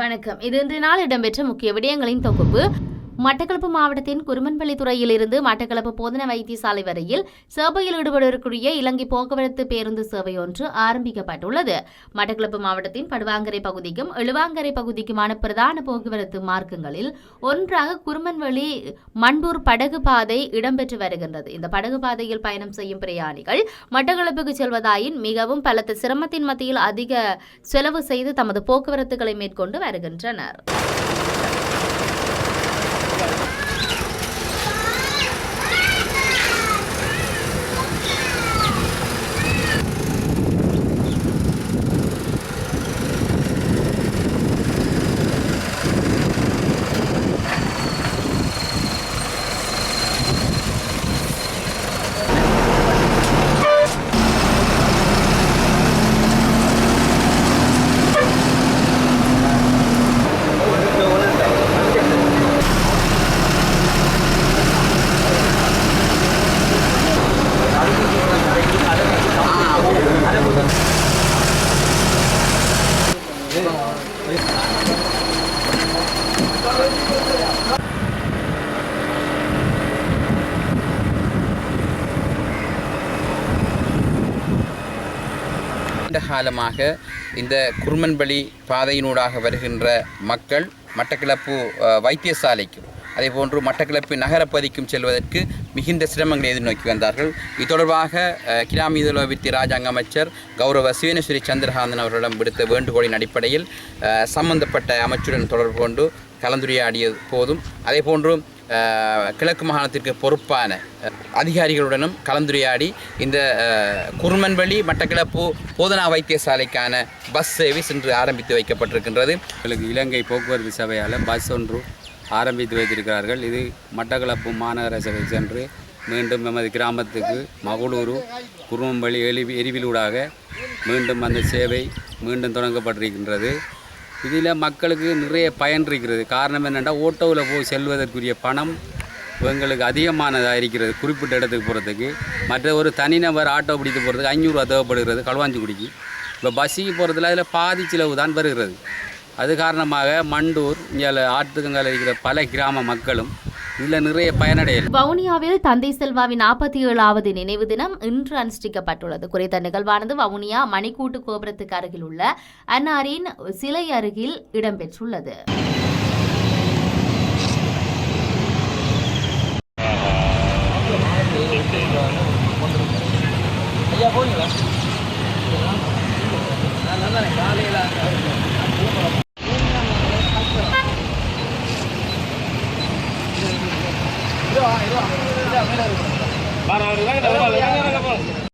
வணக்கம். இது இன்று நாள் இடம்பெற்ற முக்கிய விடயங்களின் தொகுப்பு. மட்டக்களப்பு மாவட்டத்தின் குருமன்பள்ளி துறையிலிருந்து மட்டக்களப்பு போதன வைத்தியசாலை வரையில் சேவையில் ஈடுபடக்கூடிய இலங்கை போக்குவரத்து பேருந்து சேவை ஒன்று ஆரம்பிக்கப்பட்டுள்ளது. மட்டக்களப்பு மாவட்டத்தின் படுவாங்கரை பகுதிக்கும் எழுவாங்கரை பகுதிக்குமான பிரதான போக்குவரத்து மார்க்கங்களில் ஒன்றாக குருமன்வழி மண்பூர் படகு பாதை இடம்பெற்று வருகின்றது. இந்த படகு பாதையில் பயணம் செய்யும் பிரயாணிகள் மட்டக்களப்புக்கு செல்வதாயின் மிகவும் பலத்த சிரமத்தின் மத்தியில் அதிக செலவு செய்து தமது போக்குவரத்துகளை மேற்கொண்டு வருகின்றனர். காலமாக இந்த குருமன்பள்ளி பாதையினூடாக வருகின்ற மக்கள் மட்டக்கிளப்பு வைத்தியசாலைக்கும் அதே போன்று மட்டக்களப்பு நகரப்பகுதிக்கும் செல்வதற்கு மிகுந்த சிரமங்களை எதிர்நோக்கி வந்தார்கள். இது தொடர்பாக அஹ், ராஜாங்க அமைச்சர் கௌரவ சிவனேஸ்வரி சந்திரகாந்தன் அவர்களிடம் விடுத்த வேண்டுகோளின் அடிப்படையில் சம்பந்தப்பட்ட அமைச்சுடன் தொடர்பு கொண்டு கலந்துரையாடிய போதும். அதே போன்று கிழக்கு மாகாணத்திற்கு பொறுப்பான அதிகாரிகளுடனும் கலந்துரையாடி இந்த குருமன்வழி மட்டக்களப்பு போதனா வைத்தியசாலைக்கான பஸ் சர்வீஸ் இன்று ஆரம்பித்து வைக்கப்பட்டிருக்கின்றது. எங்களுக்கு இலங்கை போக்குவரத்து சபையால் பஸ் ஒன்று ஆரம்பித்து வைத்திருக்கிறார்கள். இது மட்டக்களப்பு மாநகர சபை சென்று மீண்டும் எமது கிராமத்துக்கு மகளூரு குருமம்பள்ளி எரி எரிவிலூடாக மீண்டும் அந்த சேவை மீண்டும் தொடங்கப்பட்டிருக்கின்றது. இதில் மக்களுக்கு நிறைய பயன் இருக்கிறது. காரணம் என்னென்னா ஓட்டோவில் போய் செல்வதற்குரிய பணம் எங்களுக்கு அதிகமானதாக இருக்கிறது குறிப்பிட்ட இடத்துக்கு போகிறதுக்கு. மற்ற ஒரு தனிநபர் ஆட்டோ பிடித்து போகிறதுக்கு ஐநூறுரூவா தேவைப்படுகிறது களுவாஞ்சிக்குடிக்கு இப்போ பஸ்ஸுக்கு போகிறதுல அதில் பாதி செலவு தான் வருகிறது. அது காரணமாக மண்டூர் இங்கே ஆற்றுங்கல் இருக்கிற பல கிராம மக்களும் இதில் நிறைய பயனடையல். வவுனியாவில் தந்தை செல்வாவின் நாற்பத்தி ஏழாவது நினைவு தினம் இன்று அனுஷ்டிக்கப்பட்டுள்ளது. குறித்த நிகழ்வானது வவுனியா மணிக்கூட்டு கோபுரத்துக்கு அருகில் உள்ள அன்னாரின் சிலை அருகில் இடம்பெற்றுள்ளது. Para, ¿verdad? ¿Verdad? ¿Verdad?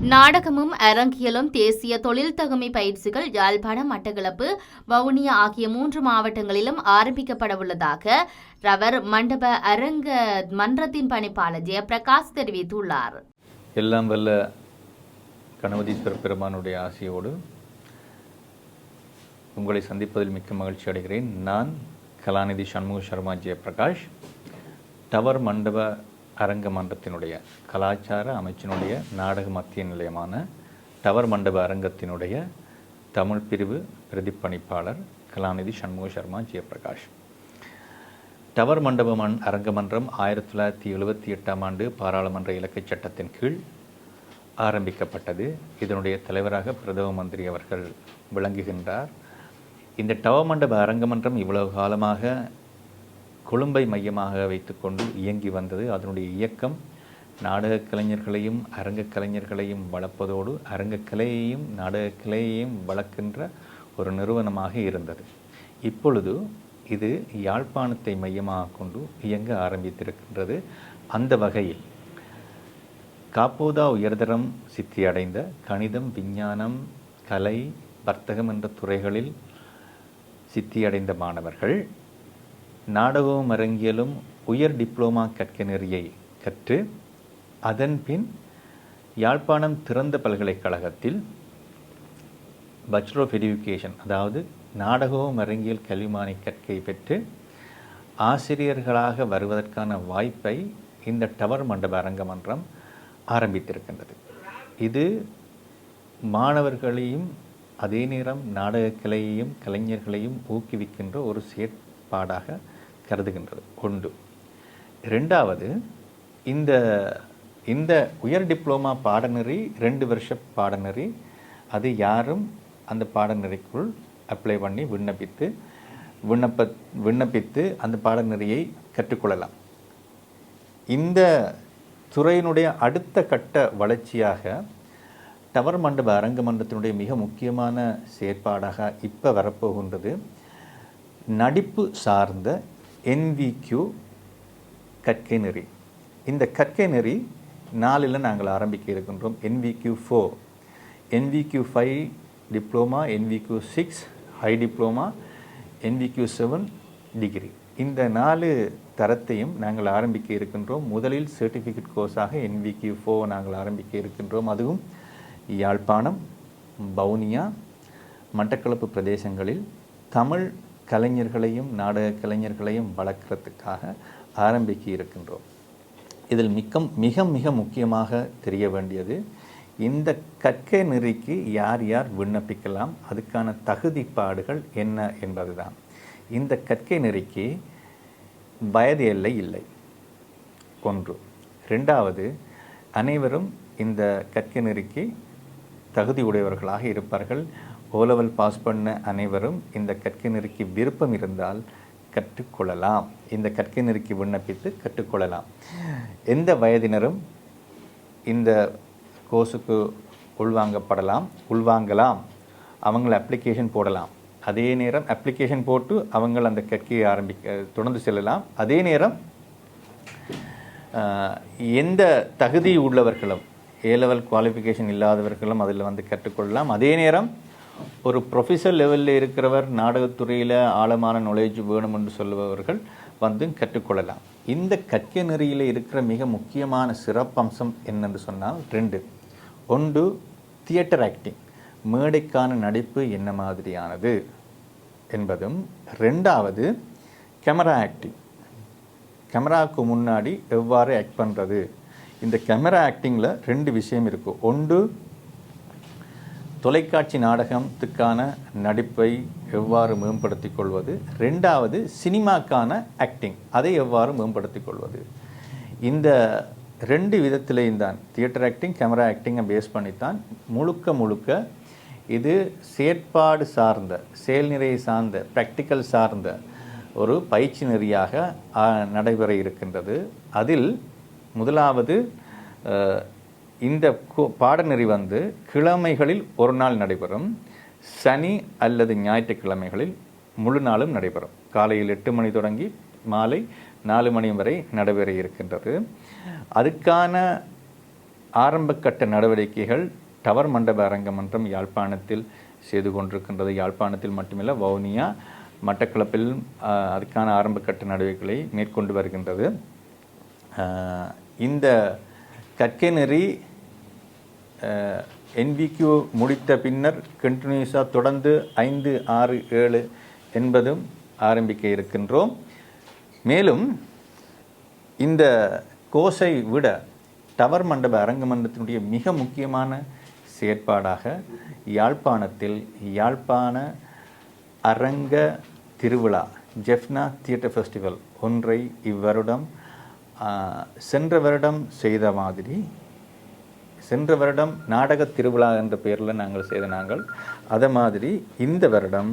நாடகமும் அரங்கியலும் தேசிய தொழில் தகுமை பயிற்சிகள் யாழ்ப்பாணம் மட்டக்களப்பு வவுனியா ஆகிய மூன்று மாவட்டங்களிலும் ஆரம்பிக்கப்பட உள்ளதாக ரவர் மண்டப அரங்க மன்றத்தின் பணிப்பாளர் ஜெயபிரகாஷ் தெரிவித்துள்ளார். எல்லாம் வல்ல கணபதீஸ்வர பெருமானுடைய ஆசையோடு உங்களை சந்திப்பதில் மிக்க மகிழ்ச்சி அடைகிறேன். நான் கலாநிதி சண்முக சர்மா ஜெயபிரகாஷ். டவர் மண்டப அரங்க மன்றத்தினுடைய கலாச்சார அமைச்சினுடைய நாடக மத்திய நிலையமான டவர் மண்டப அரங்கத்தினுடைய தமிழ் பிரிவு பிரதிப்பணிப்பாளர் கலாநிதி சண்முக சர்மா ஜெயபிரகாஷ் டவர் மண்டப மண் அரங்கமன்றம் ஆயிரத்தி தொள்ளாயிரத்தி எழுபத்தி எட்டாம் ஆண்டு பாராளுமன்ற இலக்கைச் சட்டத்தின் கீழ் ஆரம்பிக்கப்பட்டது. இதனுடைய தலைவராக பிரதம மந்திரி அவர்கள் விளங்குகின்றார். இந்த டவர் மண்டப அரங்கமன்றம் இவ்வளவு காலமாக கொழும்பை மையமாக வைத்துக்கொண்டு இயங்கி வந்தது. அதனுடைய இயக்கம் நாடகக் கலைஞர்களையும் அரங்கக் கலைஞர்களையும் வளர்ப்பதோடு அரங்கக் கலையையும் நாடகக் கலையையும் வளர்க்கின்ற ஒரு நிறுவனமாக இருந்தது. இப்பொழுது இது யாழ்ப்பாணத்தை மையமாக கொண்டு இயங்க ஆரம்பித்திருக்கின்றது. அந்த வகையில் காப்போதா உயர்தரம் சித்தி அடைந்த கணிதம் விஞ்ஞானம் கலை வர்த்தகம் என்ற துறைகளில் சித்தியடைந்த மாணவர்கள் நாடகமும் அரங்கியலும் உயர் டிப்ளோமா கற்க நெறியை கற்று அதன் பின் யாழ்ப்பாணம் திறந்த பல்கலைக்கழகத்தில் பச்சுலர் ஆஃப் எடியூகேஷன் அதாவது நாடகமும் அரங்கியல் கல்விமானி கற்கை பெற்று ஆசிரியர்களாக வருவதற்கான வாய்ப்பை இந்த டவர் மண்டப அரங்கமன்றம் ஆரம்பித்திருக்கின்றது. இது மாணவர்களையும் அதே நேரம் நாடக கலையையும் கலைஞர்களையும் ஊக்குவிக்கின்ற ஒரு செயற்பாடாக கருதுகின்றது ஒன்று ரெண்டாவது இந்த இந்த உயர் டிப்ளோமா பாடநெறி ரெண்டு வருஷ பாடநெறி அது யாரும் அந்த பாடநெறிக்குள் அப்ளை பண்ணி விண்ணப்பித்து விண்ணப்ப விண்ணப்பித்து அந்த பாடநெறியை கற்றுக்கொள்ளலாம். இந்த துறையினுடைய அடுத்த கட்ட வளர்ச்சியாக டவர் மண்டப அரங்க மன்றத்தினுடைய மிக முக்கியமான செயற்பாடாக இப்போ வரப்போகின்றது நடிப்பு சார்ந்த என்விக்யூ கற்கை நெறி. இந்த கற்கை நெறி நாளில் நாங்கள் ஆரம்பிக்க இருக்கின்றோம் NVQ four NVQ five diploma NVQ six high diploma NVQ seven degree இந்த நாலு தரத்தையும் நாங்கள் ஆரம்பிக்க இருக்கின்றோம். முதலில் சர்டிஃபிகேட் கோர்ஸாக என்விக்யூ ஃபோ நாங்கள் ஆரம்பிக்க இருக்கின்றோம். அதுவும் யாழ்ப்பாணம் பவுனியா மட்டக்களப்பு பிரதேசங்களில் தமிழ் கலைஞர்களையும் நாடக கலைஞர்களையும் வளர்க்குறதுக்காக ஆரம்பிக்க இருக்கின்றோம். இதில் மிக்க மிக மிக முக்கியமாக தெரிய வேண்டியது இந்த கற்கை நெறிக்கு யார் யார் விண்ணப்பிக்கலாம் அதுக்கான தகுதிப்பாடுகள் என்ன என்பதுதான். இந்த கற்கை நெறிக்கு வயது எல்லை இல்லை. ஒன்று. ரெண்டாவது அனைவரும் இந்த கற்கை நெறிக்கு தகுதி உடையவர்களாக இருப்பார்கள். ஓலவல் பாஸ் பண்ண அனைவரும் இந்த கற்கை நெருக்கி விருப்பம் இருந்தால் கற்றுக்கொள்ளலாம். இந்த கற்கை நெருக்கி விண்ணப்பித்து கற்றுக்கொள்ளலாம். எந்த வயதினரும் இந்த கோர்ஸுக்கு உள்வாங்கப்படலாம் உள்வாங்கலாம். அவங்கள அப்ளிகேஷன் போடலாம். அதே நேரம் அப்ளிகேஷன் போட்டு அவங்கள் அந்த கற்கையை ஆரம்பிக்க தொடர்ந்து செல்லலாம். அதே நேரம் எந்த தகுதி உள்ளவர்களும் ஏ லெவல் குவாலிஃபிகேஷன் இல்லாதவர்களும் அதில் வந்து கற்றுக்கொள்ளலாம். அதே நேரம் ஒரு ப்ரொஃபஸர் லெவலில் இருக்கிறவர் நாடகத்துறையில் ஆழமான நாலேஜ் வேணும் என்று சொல்பவர்கள் வந்து கற்றுக்கொள்ளலாம். இந்த கற்க நெறியில் இருக்கிற மிக முக்கியமான சிறப்பம்சம் என்னென்று சொன்னால் ரெண்டு. ஒன்று தியேட்டர் ஆக்டிங் மேடைக்கான நடிப்பு என்ன மாதிரியானது என்பதும். ரெண்டாவது கேமரா ஆக்டிங் கேமராவுக்கு முன்னாடி எவ்வாறு ஆக்ட் பண்ணுறது இந்த கேமரா ஆக்டிங்கில் ரெண்டு விஷயம் இருக்கும் ஒன்று தொலைக்காட்சி நாடகத்துக்கான நடிப்பை எவ்வாறு மேம்படுத்திக் கொள்வது? ரெண்டாவது சினிமாக்கான ஆக்டிங் அதை எவ்வாறு மேம்படுத்திக் கொள்வது? இந்த ரெண்டு விதத்திலையும் தான் தியேட்டர் ஆக்டிங் கேமரா ஆக்டிங்கை பேஸ் பண்ணித்தான் முழுக்க முழுக்க இது செயற்பாடு சார்ந்த செயல்நிறை சார்ந்த ப்ராக்டிக்கல் சார்ந்த ஒரு பயிற்சி நெறியாக நடைபெற இருக்கின்றது. அதில் முதலாவது இந்த பாடநெறி வந்து கிழமைகளில் ஒரு நாள் நடைபெறும். சனி அல்லது ஞாயிற்றுக்கிழமைகளில் முழு நாளும் நடைபெறும். காலையில் எட்டு மணி தொடங்கி மாலை நாலு மணி வரை நடைபெற இருக்கின்றது. அதுக்கான ஆரம்பக்கட்ட நடவடிக்கைகள் டவர் மண்டப அரங்கமன்றம் யாழ்ப்பாணத்தில் செய்து கொண்டிருக்கின்றது. யாழ்ப்பாணத்தில் மட்டுமில்லை வவுனியா மட்டக்களப்பில் அதுக்கான ஆரம்பக்கட்ட நடவடிக்கைகளை மேற்கொண்டு வருகின்றது. இந்த கற்கை நெறி என்பிக்யூ முடித்த பின்னர் கண்டினியூஸாக தொடர்ந்து ஐந்து ஆறு ஏழு என்பதும் ஆரம்பிக்க இருக்கின்றோம். மேலும் இந்த கோஸை விட டவர் மண்டப அரங்கமன்றத்தினுடைய மிக முக்கியமான செயற்பாடாக யாழ்ப்பாணத்தில் யாழ்ப்பாண அரங்க திருவிழா ஜெஃப்னா தியேட்டர் ஃபெஸ்டிவல் ஒன்றை இவ்வருடம் சென்ற வருடம் செய்த மாதிரி சென்ற வருடம் நாடக திருவிழா என்ற பெயரில் நாங்கள் செய்த நாங்கள். அதை மாதிரி இந்த வருடம்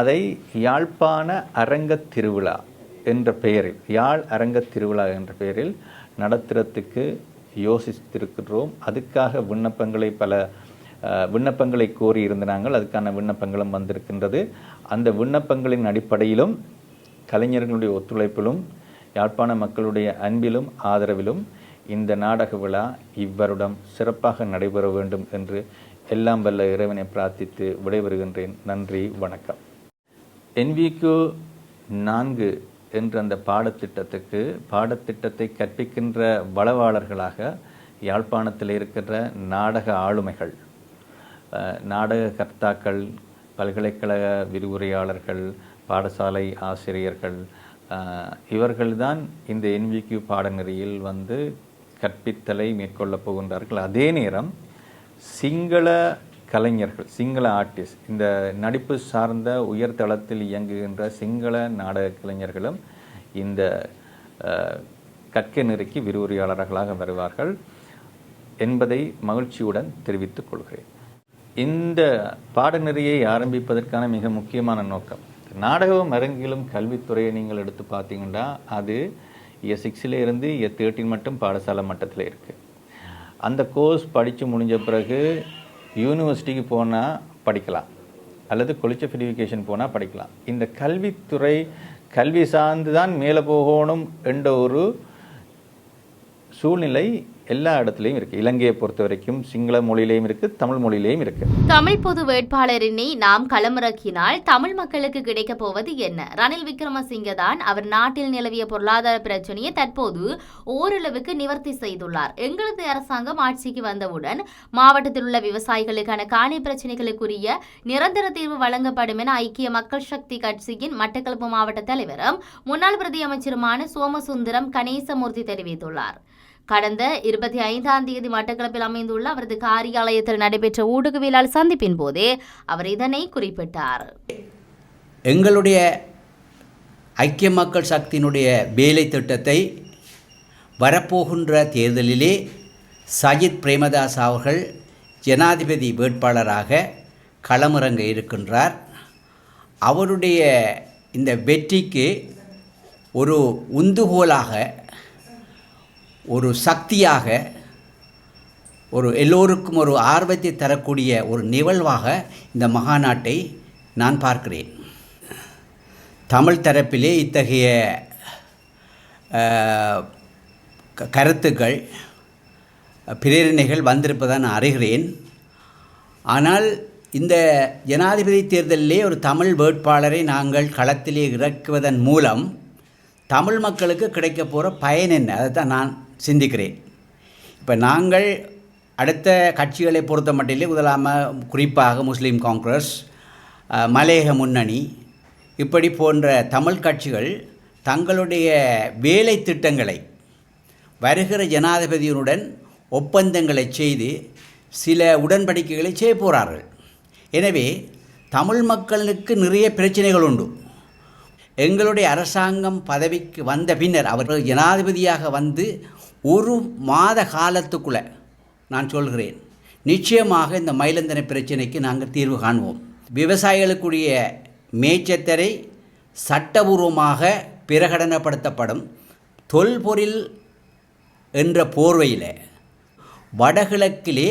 அதை யாழ்ப்பாண அரங்கத் திருவிழா என்ற பெயரில் யாழ் அரங்கத் திருவிழா என்ற பெயரில் நடத்துறதுக்கு யோசித்திருக்கிறோம் அதுக்காக விண்ணப்பங்களை பல விண்ணப்பங்களை கோரி இருந்தாங்கள் அதுக்கான விண்ணப்பங்களும் வந்திருக்கின்றது. அந்த விண்ணப்பங்களின் அடிப்படையிலும் கலைஞர்களுடைய ஒத்துழைப்பிலும் யாழ்ப்பாண மக்களுடைய அன்பிலும் ஆதரவிலும் இந்த நாடக விழா இவ்வருடம் சிறப்பாக நடைபெற வேண்டும் என்று எல்லாம் வல்ல இறைவனை பிரார்த்தித்து விடைபெறுகின்றேன். நன்றி வணக்கம். என்விக்கு நான்கு என்ற அந்த பாடத்திட்டத்துக்கு பாடத்திட்டத்தை கற்பிக்கின்ற வளவாளர்களாக யாழ்ப்பாணத்தில் இருக்கின்ற நாடக ஆளுமைகள் நாடக கர்த்தாக்கள் பல்கலைக்கழக விரிவுரையாளர்கள் பாடசாலை ஆசிரியர்கள் இவர்கள்தான் இந்த என்விக்யூ பாடநெறியில் வந்து கற்பித்தலை மேற்கொள்ளப் போகின்றார்கள். அதே நேரம் சிங்கள கலைஞர்கள் சிங்கள ஆர்டிஸ்ட் இந்த நடிப்பு சார்ந்த உயர்தளத்தில் இயங்குகின்ற சிங்கள நாடக கலைஞர்களும் இந்த கற்க நெறிக்கு விரிவுரையாளர்களாக வருவார்கள் என்பதை மகிழ்ச்சியுடன் தெரிவித்துக் கொள்கிறேன். இந்த பாடநெறியை ஆரம்பிப்பதற்கான மிக முக்கியமான நோக்கம் நாடகம் அரங்கிலும் கல்வித்துறையை நீங்கள் எடுத்து பார்த்தீங்கன்னா அது இய சிக்ஸில் இருந்து தேர்ட்டின் மட்டும் பாடசாலை மட்டத்தில் இருக்குது அந்த கோர்ஸ் படித்து முடிஞ்ச பிறகு யூனிவர்சிட்டிக்கு போனால் படிக்கலாம். அல்லது கொலிச்சஃபிடிஃபிகேஷன் போனால் படிக்கலாம். இந்த கல்வித்துறை கல்வி சார்ந்து தான் மேலே போகணும் என்ற ஒரு சூழ்நிலை எல்லா இடத்துலையும் இருக்குது இலங்கையை பொறுத்த வரைக்கும் சிங்கள மொழியிலையும் இருக்குது தமிழ் மொழியிலையும் இருக்குது தமிழ் பொது வேட்பாளரினை நாம் களமிறக்கினால் தமிழ் மக்களுக்கு கிடைக்கப் போவது என்ன? ரணில் விக்ரமசிங்க தான் அவர் நாட்டில் நிலவிய பொருளாதார பிரச்சனையை தற்போது ஓரளவுக்கு நிவர்த்தி செய்துள்ளார். எங்களது அரசாங்கம் ஆட்சிக்கு வந்தவுடன் மாவட்டத்தில் உள்ள விவசாயிகளுக்கான காணி பிரச்சனைகளுக்குரிய நிரந்தர தீர்வு வழங்கப்படும் என ஐக்கிய மக்கள் சக்தி கட்சியின் மட்டக்களப்பு மாவட்ட தலைவரும் முன்னாள் பிரதி அமைச்சருமான சோமசுந்தரம் கணேசமூர்த்தி தெரிவித்துள்ளார். கடந்த இருபத்தி ஐந்தாம் தேதி மட்டக்களப்பில் அமைந்துள்ள அவரது காரியாலயத்தில் நடைபெற்ற ஊடகவியலாளர் சந்திப்பின் போதே அவர் இதனை குறிப்பிட்டார். எங்களுடைய ஐக்கிய மக்கள் சக்தியினுடைய வேலை திட்டத்தை வரப்போகின்ற தேர்தலிலே சஜித் பிரேமதாஸ் அவர்கள் ஜனாதிபதி வேட்பாளராக களமிறங்க இருக்கின்றார். அவருடைய இந்த வெற்றிக்கு ஒரு உந்துகோலாக ஒரு சக்தியாக ஒரு எல்லோருக்கும் ஒரு ஆர்வத்தை தரக்கூடிய ஒரு நிகழ்வாக இந்த மகாநாட்டை நான் பார்க்கிறேன். தமிழ் தரப்பிலே இத்தகைய க- கருத்துக்கள் பிரேரணைகள் வந்திருப்பதை நான் அறிகிறேன். ஆனால் இந்த ஜனாதிபதி தேர்தலிலே ஒரு தமிழ் வேட்பாளரை நாங்கள் களத்திலே இறக்குவதன் மூலம் தமிழ் மக்களுக்கு கிடைக்க போகிற பயன் என்ன? அதை தான் நான் சிந்திக்கிறேன். இப்போ நாங்கள் அடுத்த கட்சிகளை பொறுத்த மட்டிலே முதலாமல் குறிப்பாக முஸ்லீம் காங்கிரஸ் மலையக முன்னணி இப்படி போன்ற தமிழ் கட்சிகள் தங்களுடைய வேலை திட்டங்களை வருகிற ஜனாதிபதியினுடன் ஒப்பந்தங்களை செய்து சில உடன்படிக்கைகளை செய்ய போகிறார்கள் எனவே தமிழ் மக்களுக்கு நிறைய பிரச்சனைகள் உண்டு. எங்களுடைய அரசாங்கம் பதவிக்கு வந்த பின்னர் அவர் ஜனாதிபதியாக வந்து ஒரு மாத காலத்துக்குள்ளே நான் சொல்கிறேன். நிச்சயமாக இந்த மயிலந்தன பிரச்சனைக்கு நாங்கள் தீர்வு காண்போம். விவசாயிகளுக்குரிய மேய்ச்சத்தரை சட்டபூர்வமாக பிரகடனப்படுத்தப்படும். தொல்பொருள் என்ற போர்வையில் வடகிழக்கிலே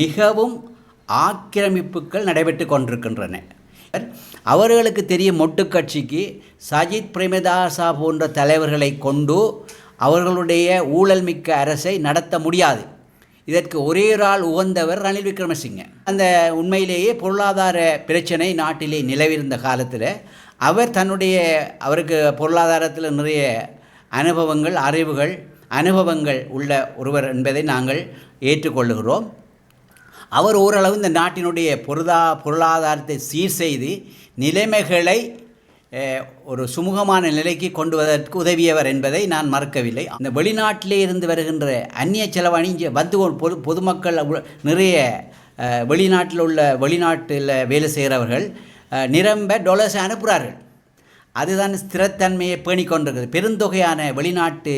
மிகவும் ஆக்கிரமிப்புகள் நடைபெற்று கொண்டிருக்கின்றன. அவர்களுக்கு தெரியும் மொட்டு கட்சிக்கு சஜித் பிரேமதாசா போன்ற தலைவர்களை கொண்டு அவர்களுடைய ஊழல் மிக்க அரசை நடத்த முடியாது. இதற்கு ஒரே ஒரு ஆள் உகந்தவர் ரணில் விக்ரமசிங்க. அந்த உண்மையிலேயே பொருளாதார பிரச்சனை நாட்டிலே நிலவிருந்த காலத்தில் அவர் தன்னுடைய அவருக்கு பொருளாதாரத்தில் நிறைய அனுபவங்கள் அறிவுகள் அனுபவங்கள் உள்ள ஒருவர் என்பதை நாங்கள் ஏற்றுக்கொள்ளுகிறோம். அவர் ஓரளவு இந்த நாட்டினுடைய பொருளா பொருளாதாரத்தை சீர் செய்து நிலைமைகளை ஒரு சுமூகமான நிலைக்கு கொண்டு வருவதற்கு உதவியவர் என்பதை நான் மறக்கவில்லை. அந்த வெளிநாட்டிலே இருந்து வருகின்ற அந்நிய செலவாணி இங்கே வந்து பொது பொதுமக்கள் நிறைய வெளிநாட்டில் உள்ள வெளிநாட்டில் வேலை செய்கிறவர்கள் நிரம்ப டொலர்ஸ் அனுப்புகிறார்கள். அதுதான் ஸ்திரத்தன்மையை பேணிக்கொண்டிருக்கிறது பெருந்தொகையான வெளிநாட்டு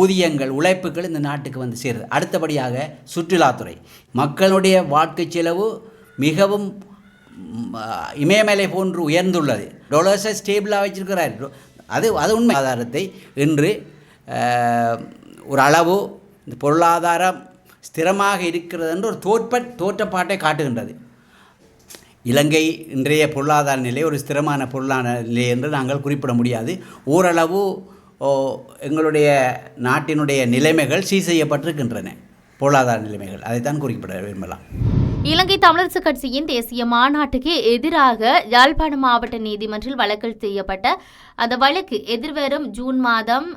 ஊதியங்கள் உழைப்புகள் இந்த நாட்டுக்கு வந்து சேருது. அடுத்தபடியாக சுற்றுலாத்துறை. மக்களுடைய வாழ்க்கை செலவு மிகவும் இமயமலை போன்று உயர்ந்துள்ளது. டொலர்ஸை ஸ்டேபிளாக வச்சிருக்கிறார் அது அது உண்மை. ஆதாரத்தை இன்று ஒரு அளவு இந்த பொருளாதாரம் ஸ்திரமாக இருக்கிறது என்று ஒரு தோற்ப தோற்றப்பாட்டை காட்டுகின்றது. இலங்கை இன்றைய பொருளாதார நிலை ஒரு ஸ்திரமான பொருளாதார நிலை என்று நாங்கள் குறிப்பிட முடியாது. ஓரளவு எங்களுடைய நாட்டினுடைய நிலைமைகள் சீர் செய்யப்பட்டிருக்கின்றன. பொருளாதார நிலைமைகள். அதைத்தான் குறிப்பிட விரும்பலாம். இலங்கை தமிழரசு கட்சியின் தேசிய மாநாட்டுக்கு எதிராக யாழ்ப்பாணம் மாவட்ட நீதிமன்றில் வழக்கில் செய்யப்பட்ட அந்த வழக்கு எதிர்வரும் ஜூன் மாதம்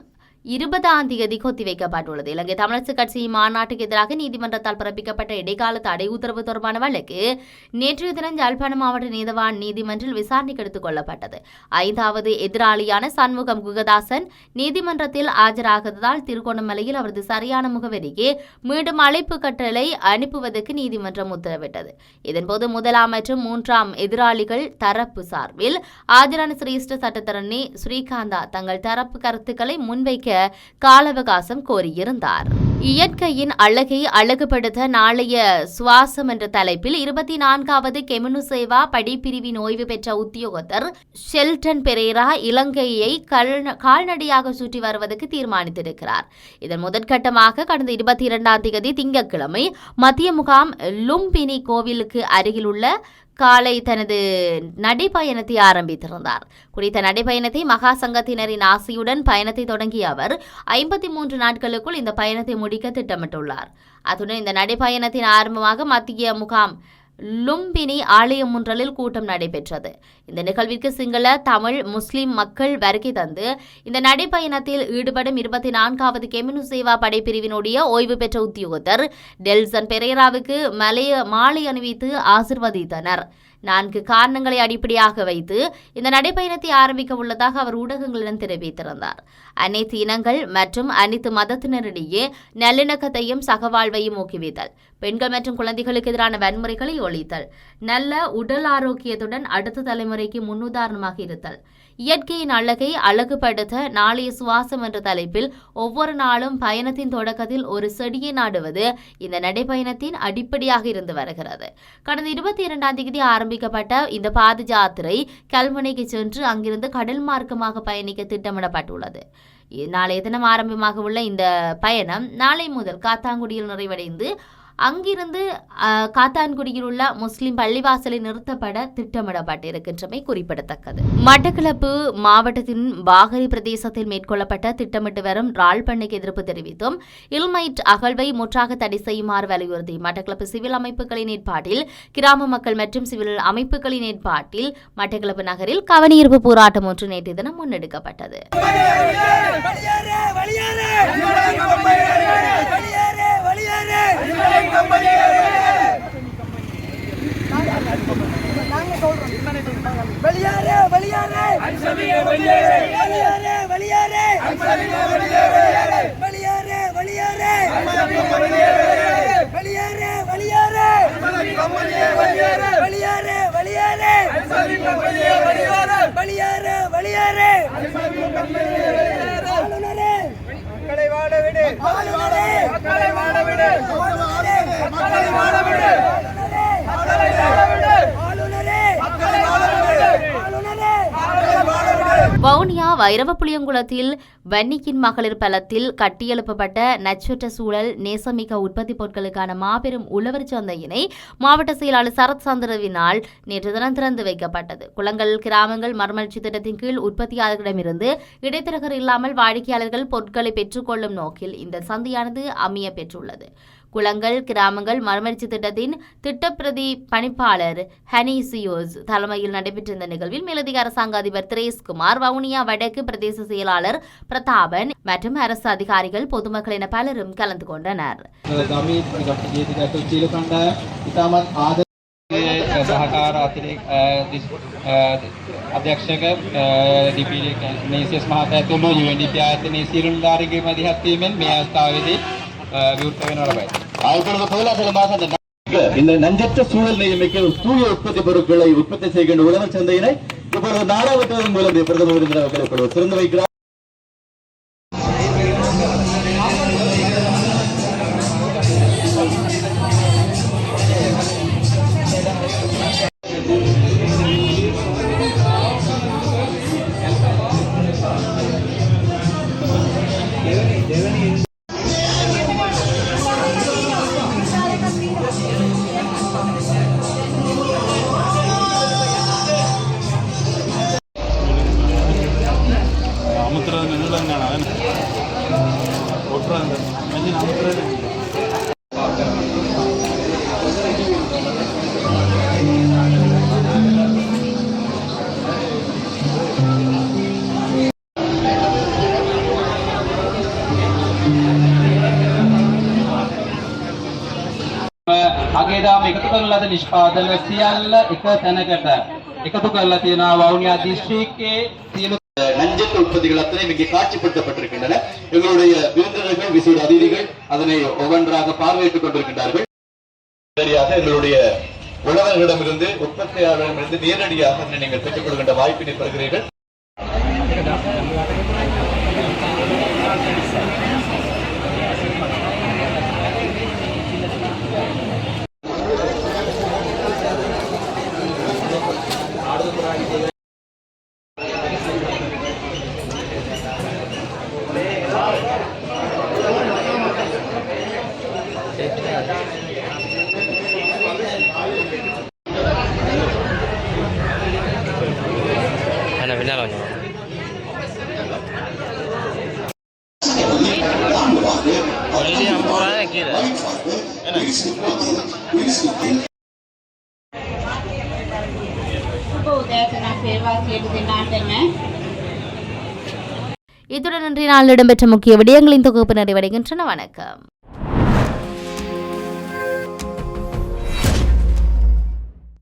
இருபதாம் தேதி வைக்கப்பட்டுள்ளது. இலங்கை தமிழரசு கட்சியின் மாநாட்டுக்கு எதிராக நீதிமன்றத்தால் பிறப்பிக்கப்பட்ட இடைக்கால தடை உத்தரவு தொடர்பான வழக்கு நேற்றைய தினம் யாழ்ப்பாணம் மாவட்ட நீதவான் நீதிமன்றில் விசாரணைக்கு எடுத்துக் கொள்ளப்பட்டது. ஐந்தாவது எதிராளியான சண்முகம் குகதாசன் நீதிமன்றத்தில் ஆஜராகாததால் திருகோணமலையில் அவரது சரியான முகவரிக்கு மீண்டும் அழைப்பு கட்டளை அனுப்புவதற்கு நீதிமன்றம் உத்தரவிட்டது. இதன்போது முதலாம் மற்றும் மூன்றாம் எதிராளிகள் தரப்பு சார்பில் ஆஜரான சிரேஷ்ட சட்டத்தரணி ஸ்ரீகாந்தா தங்கள் தரப்பு கருத்துக்களை முன்வைக்க கால அவகாசம் கோரியிருந்தார். இயற்கையின் அழகை அழகுபடுத்த நாளைய சுவாசம் என்ற தலைப்பில் இருபத்தி நான்காவது கெமினு சேவா படிப்பிரிவின் ஓய்வு பெற்ற உத்தியோகத்தர் ஷெல்டன் பெரேரா இலங்கையை கால்நடையாக சுற்றி வருவதற்கு தீர்மானித்திருக்கிறார். இதன் முதற்கட்டமாக கடந்த இருபத்தி இரண்டாம் தேதி திங்கட்கிழமை மத்திய முகாம் லும்பினி கோவிலுக்கு அருகிலுள்ள காலை தனது நடைப்பயணத்தை ஆரம்பித்திருந்தார். குறித்த நடைப்பயணத்தை மகா சங்கத்தினரின் ஆசையுடன் பயணத்தை தொடங்கிய அவர் ஐம்பத்தி மூன்று நாட்களுக்குள் இந்த பயணத்தை முடிக்க திட்டமிட்டுள்ளார். அத்துடன் இந்த நடைப்பயணத்தின் ஆரம்பமாக மத்திய முகாம் லும்பினி ஆலயம் ஒன்றலில் கூட்டம் நடைபெற்றது. இந்த நிகழ்விற்கு சிங்கள தமிழ் முஸ்லிம் மக்கள் வருகை தந்து இந்த நடைப்பயணத்தில் ஈடுபடும் இருபத்தி நான்காவது கெமினு சேவா படைப்பிரிவினுடைய ஓய்வு பெற்ற உத்தியோகத்தர் டெல்சன் பெரேராவுக்கு மலைய மாலை அணிவித்து ஆசிர்வதித்தனர். நான்கு காரணங்களை அடிப்படையாக வைத்து இந்த நடைப்பயணத்தை ஆரம்பிக்க உள்ளதாக அவர் ஊடகங்களிடம் தெரிவித்திருந்தார். அனைத்து இனங்கள் மற்றும் அனைத்து மதத்தினரிடையே நல்லிணக்கத்தையும் சகவாழ்வையும் ஊக்குவித்தல் பெண்கள் மற்றும் குழந்தைகளுக்கு எதிரான வன்முறைகளை ஒழித்தல் நல்ல உடல் ஆரோக்கியத்துடன் அடுத்த தலைமுறைக்கு முன்னுதாரணமாக இருத்தல் இயற்கையின் அழகை அழகுபடுத்த நாளைய சுவாசம் என்ற தலைப்பில் ஒவ்வொரு நாளும் பயணத்தின் தொடக்கத்தில் ஒரு செடியை நாடுவது இந்த நடைப்பயணத்தின் அடிப்படையாக இருந்து வருகிறது. கடந்த இருபத்தி இரண்டாம் தேதி ஆரம்பிக்கப்பட்ட இந்த பாத யாத்திரை கல்முனைக்கு சென்று அங்கிருந்து கடல் மார்க்கமாக பயணிக்க திட்டமிடப்பட்டுள்ளது. நாளைய தினம் ஆரம்பமாக உள்ள இந்த பயணம் நாளை முதல் காத்தாங்குடியில் நிறைவடைந்து அங்கிருந்து காத்தான்குடியில் உள்ள முஸ்லிம் பள்ளிவாசலில் நிறுத்தப்பட திட்டமிடப்பட்டிருக்கின்றமை குறிப்பிடத்தக்கது. மட்டக்களப்பு மாவட்டத்தின் வாகரி பிரதேசத்தில் மேற்கொள்ளப்பட்ட திட்டமிட்டு வரும் ரால் பண்ணைக்கு எதிர்ப்பு தெரிவித்தும் இல்மைட் அகழ்வை முற்றாக தடை செய்யுமாறு வலியுறுத்தி மட்டக்களப்பு சிவில் அமைப்புகளின் ஏற்பாட்டில் கிராம மக்கள் மற்றும் சிவில் அமைப்புகளின் ஏற்பாட்டில் மட்டக்களப்பு நகரில் கவனியிருப்பு போராட்டம் ஒன்று நேற்று தினம் முன்னெடுக்கப்பட்டது. வெளியாரே வெளியாரே வெளியாரே வெளியாரே வெளியேறு வெளியேறு வெளியேறு வெளியேறு வெளியேறு வெளியேறு வாழ விடு. மக்களை வாழ விடு. மக்களை வாழ விடு மக்களை வாழ விடு ஆளுநரே மக்களை வாழ விடு ஆளுநரே மக்களை வாழ விடு வவுனியா வைரவப்புளியங்குளத்தில் வன்னிக்கின் மகளிர் பலத்தில் கட்டியெழுப்பப்பட்ட நச்சுற்ற சூழல் நேசமிக்க உற்பத்தி பொருட்களுக்கான மாபெரும் உழவர் சந்தையினை மாவட்ட செயலாளர் சரத் சந்திரவினால் நேற்று தினம் திறந்து வைக்கப்பட்டது. குளங்கள் கிராமங்கள் மறுமலர்ச்சி திட்டத்தின் கீழ் உற்பத்தியாளர்களிடமிருந்து இடைத்தரகர் இல்லாமல் வாடிக்கையாளர்கள் பொருட்களை பெற்றுக்கொள்ளும் நோக்கில் இந்த சந்தையானது அமைய பெற்றுள்ளது. குளங்கள் கிராமங்கள் மறுமலர்ச்சி திட்டத்தின் திட்டப்பிரதி பணிப்பாளர் ஹனிசியோஸ் தலைமையில் நடைபெற்ற இந்த நிகழ்வில் மேலதிக அரசாங்க அதிபர் திரேஸ்குமார் வவுனியா வடக்கு பிரதேச செயலாளர் பிரதாபன் மற்றும் அரசு அதிகாரிகள் பொதுமக்கள் என பலரும் கலந்து கொண்டனர் ගමී ජීතිගත චීල කණ්ඩායම් ඉතාමත් ආද සහකාර අතිරේ අධ්‍යක්ෂක ඩිපි නේසියස් මහතා ඇතුළු UNDP ආයතනයේ සියලු නිලධාරීන්ගේ මැදිහත්වීමෙන් මේ අවස්ථාවේදී இந்த நஞ்சற்ற சூழல் நியமிக்க தூய உற்பத்தி பொருட்களை உற்பத்தி செய்கின்ற உழவர் சந்தையினை இப்பொழுது நாடாவட்டதன் மூலம் பிரதமர் சிறந்து வைக்கிறார். අගේදාම එකතු කරන ලද නිෂ්පාදන සියල්ල එක තැනකට එකතු කරලා තියෙනවා වවුනියා දිස්ත්‍රික්කයේ සියලු நஞ்சற்ற உற்பத்திகள் அத்தனையும் இங்கே காட்சிப்படுத்தப்பட்டிருக்கின்றன எங்களுடைய விருந்தினர்கள் விசேட அதிதிகள் அதனை ஒவ்வொன்றாக பார்வையிட்டுக் கொண்டிருக்கின்றார்கள் சரியாக எங்களுடைய உழவர்களிடமிருந்து உற்பத்தியாளர்களிடமிருந்து நேரடியாக அதனை நீங்கள் பெற்றுக் கொள்கின்ற வாய்ப்பினை பெறுகிறீர்கள் நாள் இடம்பெற்ற முக்கிய விடயங்களின் தொகுப்பு நிறைவடைகின்றன. வணக்கம்.